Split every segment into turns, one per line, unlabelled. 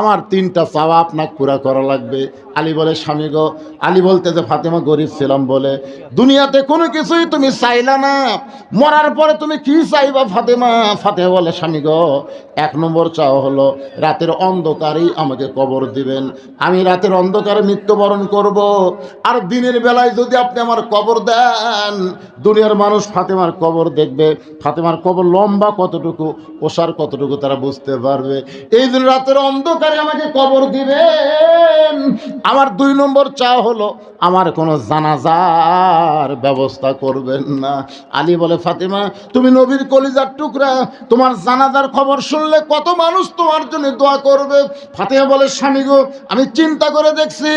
আমার তিনটা চাওয়া আপনাকে পুরা করা লাগবে। আলী বলে, স্বামী গো, আলী বলতে যে ফাতেমা গরিব ছিলাম বলে, দুনিয়াতে কোনো কিছুই তুমি চাইলা না। মরার পরে তুমি কি চাইবা ফাতেমা? ফাতেমা বলে, স্বামী গো, এক নম্বর চাওয়া হলো, রাতের অন্ধকারেই আমাকে কবর দিবেন। আমি রাতের অন্ধকারে মৃত্যুবরণ করব। আর দিনের বেলায় যদি আপনি আমার কবর দেন, দুনিয়ার মানুষ ফাতেমার কবর দেখবে। ফাতেমার কবর লম্বা কতটুকু, ওষার কতটুকু তারা বুঝতে পারবে। এই দিন রাতের অন্ধকারে আমাকে কবর দিবেন। আমার দুই নম্বর চা হলো, আমার কোনো জানাজার ব্যবস্থা করবেন না। আলী বলে, ফাতেমা, তুমি নবীর কলিজার টুকরা, তোমার জানাজার খবর শুনলে কত মানুষ তোমার জন্য দোয়া করবে? ফাতেমা বলে, স্বামী গো, আমি চিন্তা করে দেখছি,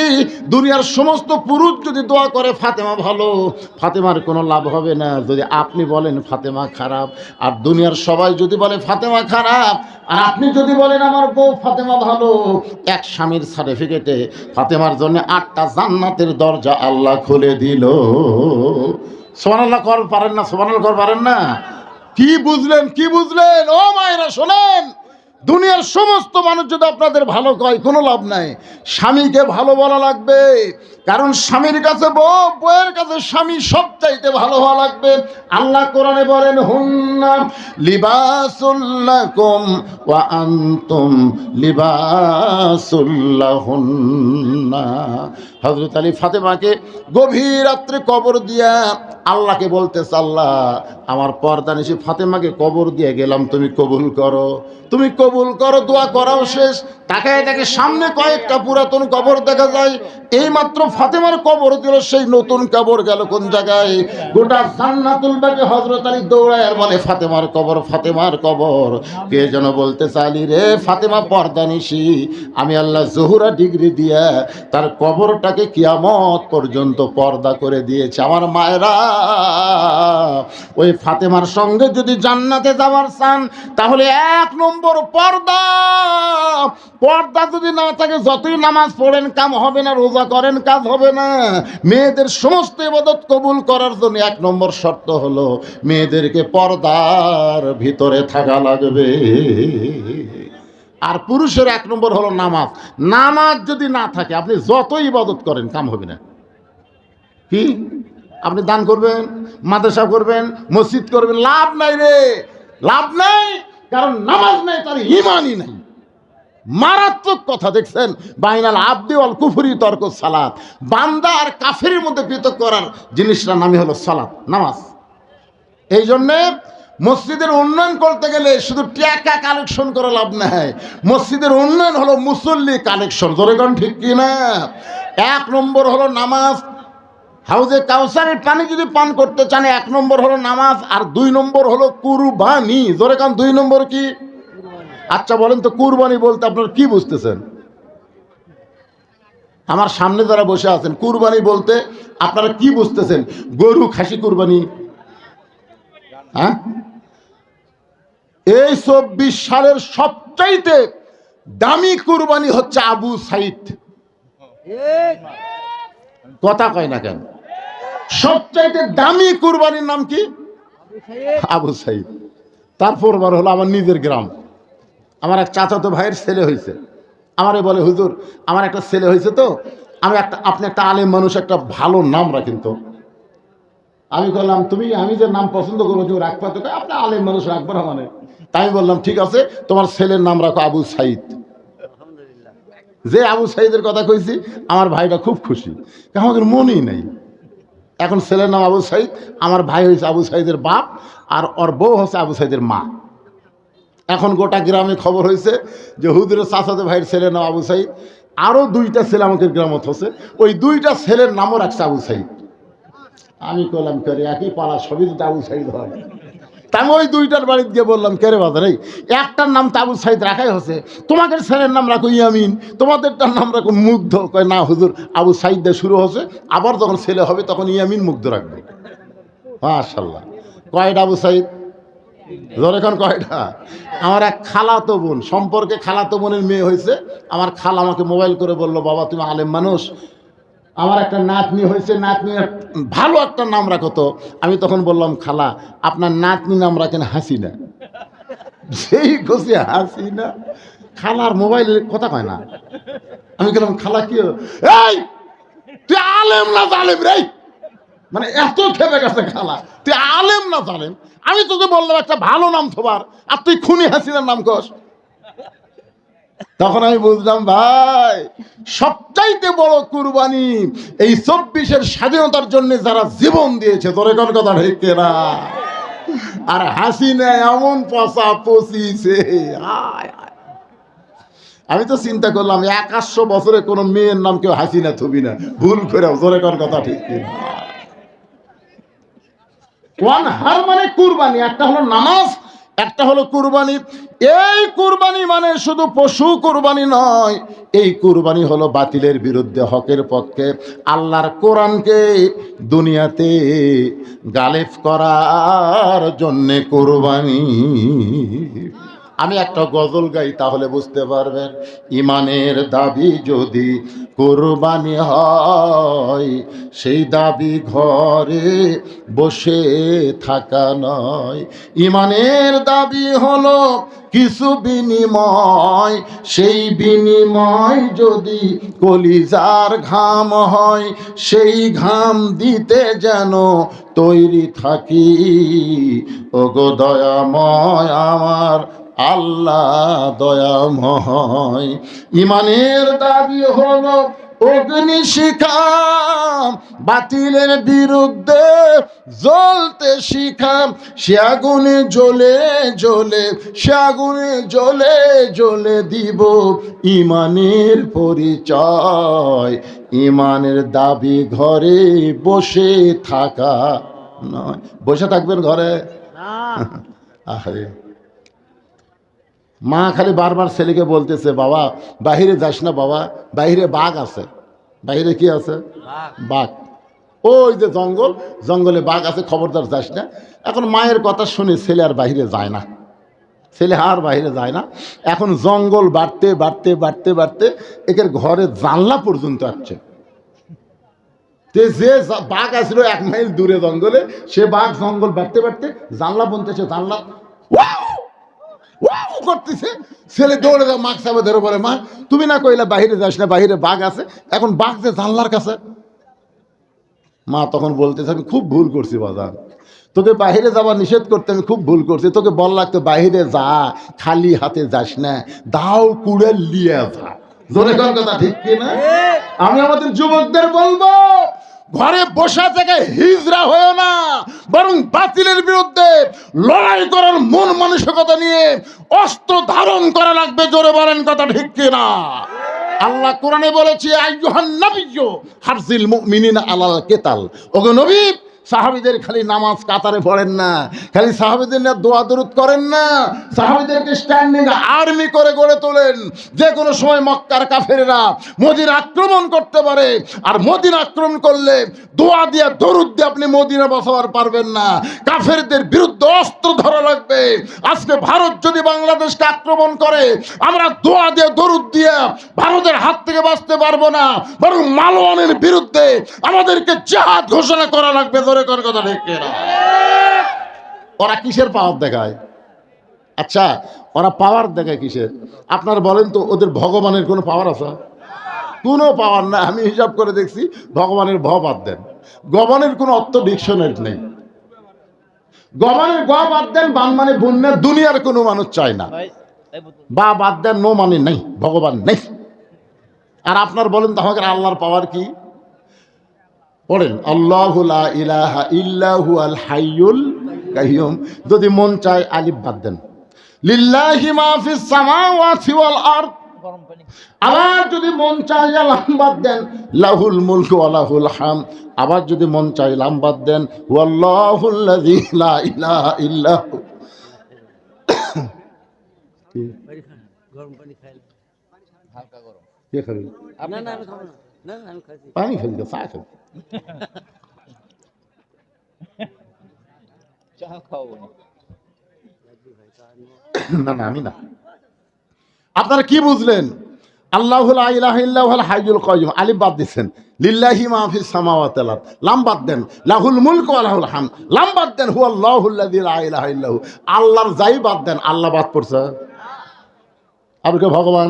দুনিয়ার সমস্ত পুরুষ যদি দোয়া করে, ফাতেমা ভালো। ফাতেমার কোনো লাভ হবে না। যদি আপনি বলেন, ফাতেমা খারাপ। আর দুনিয়ার সবাই যদি বলে, ফাতেমা খারাপ, আর আপনি যদি বলেন, আমার বউ ফাতেমা ভালো। এক স্বামীর সার্টিফিকেটে ফাতেমার জন্য আটটা জান্নাতের দরজা আল্লাহ খুলে দিল। সোমান আল্লাহ কর, পারেন না? সোমান আল্লাহ কর, পারেন না? কি বুঝলেন কি বুঝলেন? ও মায়েরা, শোনেন! দুনিয়ার সমস্ত মানুষ যদি আপনাদের ভালো কয়, কোনো লাভ নাই। স্বামীকে ভালো বলা লাগবে। কারণ স্বামীর কাছে বউ, বউয়ের কাছে স্বামী সব চাইতে ভালো হওয়া লাগবে। আল্লাহ কোরআনে বলেন, হুন্না লিবাসুল্লাকুম ওয়া আনতুম লিবাসুল্লাহুন্না। হযরত আলী ফাতেমাকে গভীর রাত্রে কবর দিয়া আল্লাহকে বলতেছে আল্লাহ, আমার পর্দা নিশি ফাতেমাকে কবর দিয়ে গেলাম, তুমি কবুল করো। তুমি কবুল করো, দোয়া করাও শেষ। তাকায় তাকে সামনে কয়েকটা পুরাতন কবর দেখা যায়। এই মাত্র ফাতেমার কবর দিল, সেই নতুন কবর গেল কোন জায়গায়? গোটা জান্নাতুল বাগে হজরত আলী দৌড়ায় আর বলে, ফাতেমার কবর ফাতেমার কবর। কে যেন বলতে চালি রে, ফাতেমা পর্দা নিশি। আমি আল্লাহ জহুরা ডিগ্রি দিয়া তার কবরটাকে কিয়ামত পর্যন্ত পর্দা করে দিয়েছে। আমার মায়েরা, ওই ফাতেমার সঙ্গে যদি জান্নাতে যাওয়ার চান, তাহলে এক নম্বর পর্দা। পর্দা যদি না থাকে, যতই নামাজ পড়েন, কাম হবে না, রোজা করেন, কাজ হবে না। মেয়েদের সমস্ত ইবাদত কবুল করার জন্য এক নম্বর শর্ত হলো মেয়েদেরকে পর্দার ভিতরে থাকা লাগবে। আর পুরুষের এক নম্বর হলো নামাজ। নামাজ যদি না থাকে, আপনি যতই ইবাদত করেন, কাম হবে না। কি? আপনি দান করবেন, মাদ্রাসা করবেন, মসজিদ করবেন, লাভ নাই রে। লাভ নাই, কারণ নামাজ নাই, তার ইমানই নাই। মারাত্মক কথা দেখছেন। বাইনাল আব্দি অল কুফুরি তর্ক সালাত। বান্দা আর কাফের মধ্যে পৃথক করার জিনিসটার নামই হলো সালাত, নামাজ। এই জন্যে মসজিদের উন্নয়ন করতে গেলে শুধু টাকা কালেকশন করে লাভ নাই। মসজিদের উন্নয়ন হলো মুসল্লি কালেকশন। জোরেগণ ঠিক কি না এক নম্বর হলো নামাজ। হাউজে কাউসারের পানি যদি পান করতে চান, এক নম্বর হলো নামাজ। আর দুই নম্বর হলো কুরবানি। জোরে কান, দুই নম্বর কি? আচ্ছা বলেন তো কুরবানি বলতে আপনারা কি বুঝতেছেন? আমার সামনে যারা বসে আছেন, কুরবানি বলতে আপনারা কি বুঝতেছেন? গরু খাসি কুরবানি। হ্যাঁ? এই চব্বিশ সালের সবচাইতে দামি কুরবানি হচ্ছে আবু সাইদ। কথা কয় না কেন? সবচাইতে দামি কুরবানির নাম কি? আবু সাইদ। তারপর বার হলো আমার নিজের গ্রাম। আমার এক চাচাতো ভাইয়ের ছেলে হয়েছে। আমারে বলে হুজুর আমার একটা ছেলে হয়েছে তো আমি একটা আপনি একটা আলেম মানুষ একটা ভালো নাম রাখেন তো। আমি বললাম তুমি আমি যে নাম পছন্দ করব তুমি রাখবা তো আপনি আলেম মানুষ রাখব না মানে। তাই আমি বললাম ঠিক আছে তোমার ছেলের নাম রাখো আবু সাইদ। যে আবু সাইদের কথা কইছি আমার ভাইটা খুব খুশি। আমাদের মনেই নেই। এখন ছেলের নাম আবু সাইদ আমার ভাই হয়েছে আবু সাইদের বাপ আর ওর বউ হচ্ছে আবু সাইদের মা। এখন গোটা গ্রামে খবর হয়েছে যে হুদুরের চাচাতো ভাইয়ের ছেলের নাম আবু সাইদ। আরও দুইটা ছেলে আমাদের গ্রামত হচ্ছে ওই দুইটা ছেলের নামও রাখছে আবু সাইদ। আমি কলাম করে একই পালা সবই তো আবু সাইদ হয়। তা আমি ওই দুইটার বাড়িতে গিয়ে বললাম কেরে বাজার এই একটার নাম তাবু সাইদ রাখাই হচ্ছে। তোমাদের ছেলের নাম রাখো ইয়ামিন, তোমাদেরটার নাম রাখো মুগ্ধ। কয়, না হুজুর, আবু সাইদ দিয়ে শুরু হচ্ছে। আবার যখন ছেলে হবে, তখন ইয়ামিন মুগ্ধ রাখবে। মাশাল্লাহ কয়টা আবু সাইদ? এখন কয়টা? আমার এক খালাতো বোন, সম্পর্কে খালাতো বোনের মেয়ে হয়েছে। আমার খাল আমাকে মোবাইল করে বলল, বাবা, তুমি আলেম মানুষ। আমার একটা নাতনি হয়েছে নাতনি ভালো একটা নাম রাখো তো। আমি তখন বললাম, খালা, আপনার নাতনি নাম রাখেন হাসিনা। সেই খুশি হাসিনা, খালার মোবাইলের কথা কয় না। আমি গেলাম, খালা, কি তুই আলেম না জালেম রে? মানে এত খেপে গেছে খালা। তুই আলেম না জালেম? আমি তোকে বললাম একটা ভালো নাম থবার, আর তুই খুনি হাসিনার নাম কস। তখন আমি বুঝলাম, ভাই, সবচাইতে বড় কুরবানি এই চব্বিশের স্বাধীনতার জন্য যারা জীবন দিয়েছে, তোর কোন কথা ঠিক না আর হাসিনা এমন পচা পচিছে। আমি তো চিন্তা করলাম একাশশো বছরে কোনো মেয়ের নাম কেউ হাসিনা থবি না। ভুল করে জোরে কোন কথা ঠিক কিনা? ওয়ান হার মানে কুরবানি, একটা হলো নামাজ, একটা হলো কুরবানি। এই কুরবানি মানে শুধু পশু কুরবানি নয়, এই কুরবানি হলো বাতিলের বিরুদ্ধে হকের পক্ষে। আল্লাহর কোরআনকে দুনিয়াতে গালেফ করার জন্যে কুরবানি। আমি একটা গজল গাই, তাহলে বুঝতে পারবেন, ইমানের দাবি যদি কোরবানি হয়, সেই দাবি ঘরে বসে থাকা নয়। ইমানের দাবি হলো কিছু বিনিময়, সেই বিনিময় যদি কলিজার ঘাম হয়, সেই ঘাম দিতে যেন তৈরি থাকি। ওগো দয়াময় আমার আল্লাহ দয়াময়। ইমানের দাবি হলো অগ্নি শিখা বাতিলের বিরুদ্ধে জ্বলতে শিখা সে আগুনে জ্বলে জ্বলে সে আগুনে জ্বলে জ্বলে দিব ইমানের পরিচয়। ইমানের দাবি ঘরে বসে থাকা নয়। বসে থাকবেন ঘরে? আরে মা খালি বারবার ছেলেকে বলতেছে বাবা বাহিরে যাস না বাবা বাহিরে বাঘ আছে। বাহিরে কি আছে? বাঘ। ওই যে জঙ্গল জঙ্গলে বাঘ আছে খবরদার যাস না। এখন মায়ের কথা শুনে ছেলে আর বাহিরে যায় না। ছেলে আর বাহিরে যায় না। এখন জঙ্গল বাড়তে বাড়তে বাড়তে বাড়তে একের ঘরে জানলা পর্যন্ত আসছে। যে বাঘ আসলো এক মাইল দূরে জঙ্গলে সে বাঘ জঙ্গল বাড়তে বাড়তে জানলা বনতেছে জানলা। করতেছে। ছেলে দৌড়ে ধরে বলে মা, তুমি না কইলা বাহিরে যাস না, বাহিরে বাঘ আছে। এখন বাঘ যে জানলার কাছে। মা তখন বলতেছে, আমি খুব ভুল করছি বাজার তোকে বাইরে যাওয়া নিষেধ করতে আমি খুব ভুল করছি। তোকে বল লাগতো, বাহিরে যা, খালি হাতে যাস না, দাও কুড়ে লিয়ে যা। জোরে কথা, ঠিক আমি আমাদের যুবকদের বলব। ঘরে বসা থেকে হিজরা হয়েও না, বরং বাতিলের বিরুদ্ধে লড়াই করার মন মানসিকতা নিয়ে অস্ত্র ধারণ করা লাগবে, জোরে বলেন কথা ঠিক না আল্লাহ কোরআনে বলেছে, আইয়ুহান নাবিয়্যু হারজিল মুমিনিনা আলাল কেতাল। ওগো নবী সাহাবিদের খালি নামাজ কাতারে পড়েন না, খালি সাহাবিদের না দোয়া দূরত করেন না, সাহাবিদেরকে স্ট্যান্ডিং আর্মি করে গড়ে তোলেন। যে কোনো সময় মক্কার কাফেরা মদিন আক্রমণ করতে পারে, আর মদিন আক্রমণ করলে দোয়া দিয়ে দরুদ দিয়ে আপনি মদিনা বসাবার পারবেন না। কাফেরদের বিরুদ্ধে অস্ত্র ধরা লাগবে। আজকে ভারত যদি বাংলাদেশকে আক্রমণ করে, আমরা দোয়া দিয়ে, দরুদ দিয়ে ভারতের হাত থেকে বাঁচতে পারব না। বরং মালওয়ানের বিরুদ্ধে আমাদেরকে জাহাদ ঘোষণা করা লাগবে। ধরে কর কথা ঠিক? ওরা কিসের পাওয়ার দেখায়? আচ্ছা ওরা পাওয়ার দেখায় কিসের? আপনারা বলেন তো, ওদের ভগবানের কোনো পাওয়ার আছে? কোনো পাওয়ার না, আমি হিসাব করে দেখছি, ভগবানের ভ দেন। গবানের কোনো অর্থ ডিকশনারি নেই। গবানের গ বাদ দেন বান মানে বন্যার দুনিয়ার কোনো মানুষ চায় না। বা বাদ দেন নো মানে নেই ভগবান নেই। আর আপনার বলেন তো আমাকে আল্লাহর পাওয়ার কি? পড়েন আল্লাহ ইলাহা ইল্লাহু আল হাইয়ুল কাইয়ুম। যদি মন চায় আলিফ বাদ দেন। লিল্লাহি মা সামাওয়াতি ওয়াল আরদ। আবার যদি মন চায় বাদ দেন লাহুল মুলকু ওয়া লাহুল হাম। আবার যদি মন চায় লাম বাদ দেন ওয়াল্লাহুল্লাযী লা ইলাহা
পানি খাইলে
কে খাবে?
না না আমি খাব না। না না, আমি খাইছি
পানি খাবি তো চা
না।
না না আমি না। আপনারা কি বুঝলেন? আল্লাহ হাইজুল কয়ুম আলিফ বাদ দিচ্ছেন লাম বাদ দেন। লাহুল হাম লাম বাদ দেন আল্লাহর যাই বাদ দেন, আল্লাহ বাদ পড়ছে। আর কে ভগবান?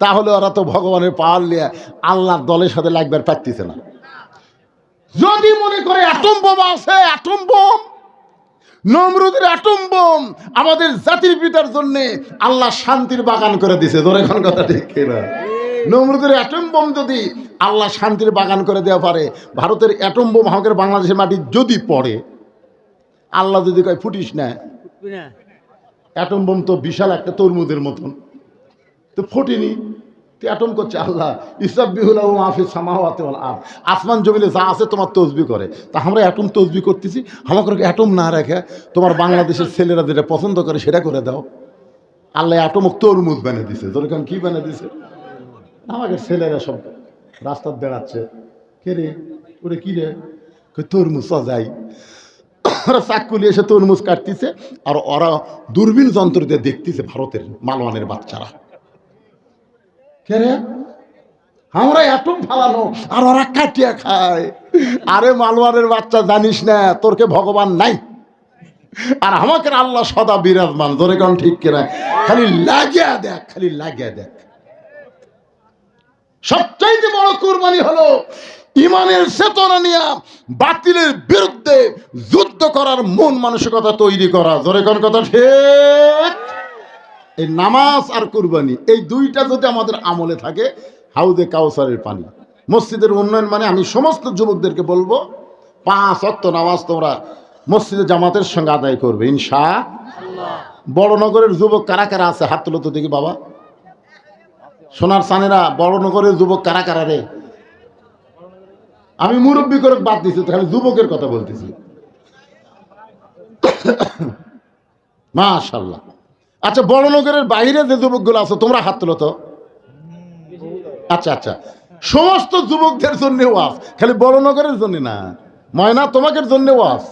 তাহলে ওরা তো ভগবানের পাওয়ার নিয়ে আল্লাহর দলের সাথে লাগবার পারতেছে না। যদি মনে করে, অ্যাটম আছে, অ্যাটম নমরুদের অ্যাটম বোম আমাদের জাতির পিতার জন্য আল্লাহ শান্তির বাগান করে দিছে। তোর এখন কথা ঠিক কিনা? নমরুদের অ্যাটম বোম যদি আল্লাহ শান্তির বাগান করে দেওয়া পারে ভারতের অ্যাটম বোম আমাদের বাংলাদেশের মাটি যদি পড়ে আল্লাহ যদি কয় ফুটিস না। অ্যাটম বোম তো বিশাল একটা তরমুদের মতন। তো ফোটেনি। অ্যাটম করছে, আল্লাহ ইসব বিহুলা ও মাহফিজ সামাওয়াতে আরদ। আসমান জমিনে যা আছে তোমার তসবি করে। তা আমরা অ্যাটম তসবি করতেছি, আমাকে অ্যাটম না রেখে তোমার বাংলাদেশের ছেলেরা যেটা পছন্দ করে সেটা করে দাও। আল্লাহ অ্যাটম তরমুজ বানিয়ে দিছে। যেরকম কী বানিয়ে দিছে? আমাকে ছেলেরা সব রাস্তার বেড়াচ্ছে কে রে? ওরে কী রে? তরমুজ যাই ওরা চাকুলি এসে তরমুজ কাটতেছে, আর ওরা দূরবীন যন্ত্র দিয়ে দেখতেছে ভারতের মালওয়ানের বাচ্চারা। আমরা এটম ফালানো আর ওরা কাটিয়া খায়। আরে মালওয়ানের বাচ্চা জানিস না, তোরকে ভগবান নাই। আর আমাকে আল্লাহ সদা বিরাজমান, ধরে কোন ঠিক কিনা? খালি লাগিয়া দেখ, খালি লাগিয়া দেখ। সবচাইতে বড় কুরবানি হলো ইমানের চেতনা নিয়ে বাতিলের বিরুদ্ধে যুদ্ধ করার মন মানসিকতা তৈরি করা। জোরে কোন কথা ঠিক? এই নামাজ আর কুরবানি, এই দুইটা যদি আমাদের আমলে থাকে, হাউদে কাউসারের পানি। মসজিদের উন্নয়ন মানে আমি সমস্ত যুবকদেরকে বলব, পাঁচ অক্ত নামাজ তোমরা মসজিদে জামাতের সঙ্গে আদায় করবে ইনশা বড়নগরের যুবক কারা কারা আছে? হাত তুলো তো দেখি বাবা। সোনার সানেরা বড়নগরের যুবক কারা কারা রে? আমি মুরব্বী করে বাদ দিছি, তো খালি যুবকের কথা বলতেছি। মাশাল্লাহ আচ্ছা বড়নগরের বাইরে যে যুবকগুলো আছে, তোমরা হাত তুলো তো। আচ্ছা আচ্ছা। সমস্ত যুবকদের জন্য ওয়াজ, খালি বড়নগরের জন্য না। ময়না, তোমাদের জন্য ওয়াজ।